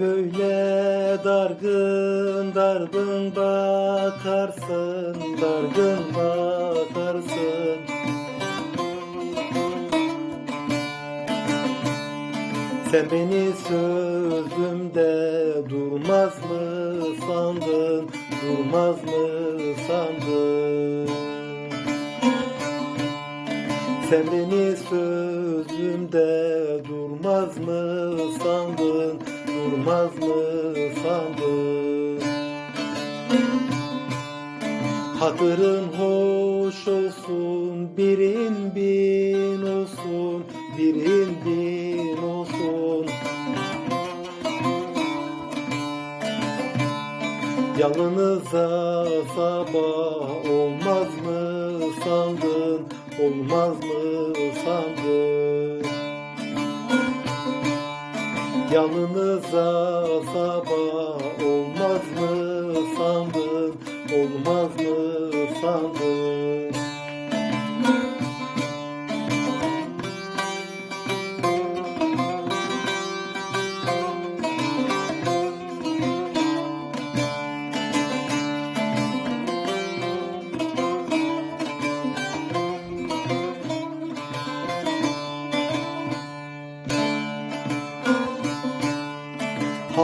Böyle dargın dargın bakarsın Dargın bakarsın. Sen beni sözümde durmaz mı sandın Durmaz mı sandın? Sen beni sözümde durmaz mı sandın Durmaz mı sandın Hatırın hoş olsun, birin bin olsun, birin bin olsun. Yalınıza sabah olmaz mı sandın, olmaz mı sandın? Yanınıza sabah olmaz mı sandın, olmaz mı sandın?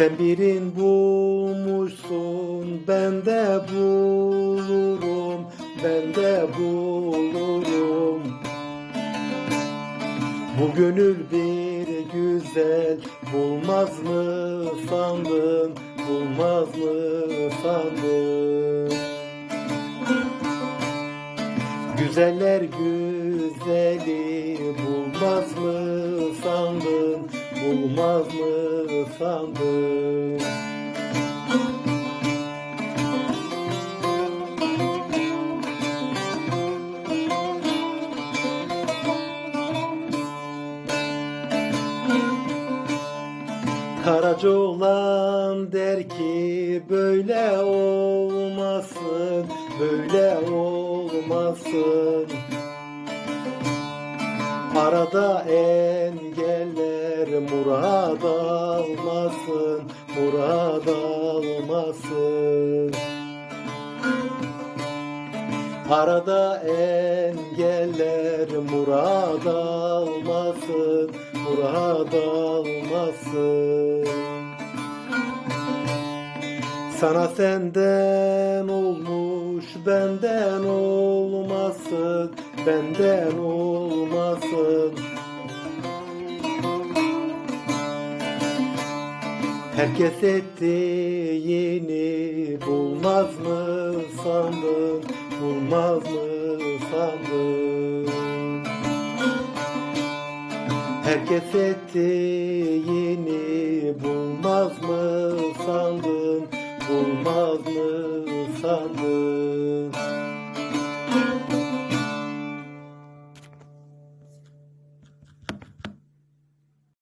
Sen birin bulmuşsun, ben de bulurum, ben de bulurum. Bu gönül bir güzel bulmaz mı sandın, bulmaz mı sandın? Güzeller güzeli bulmaz mı sandın, bulmaz mı sandın? Karaca olan der ki böyle olmasın, böyle olmasın. Arada engeller murad almasın, murad almasın. Arada engeller murad almasın, murad almasın. Sana senden olmuş, benden olmasın, benden olmasın. Herkes ettiğini bulmaz mı sandın, bulmaz mı sandın? Herkes ettiğini bulmaz mı sandın, bulmaz mı sandın?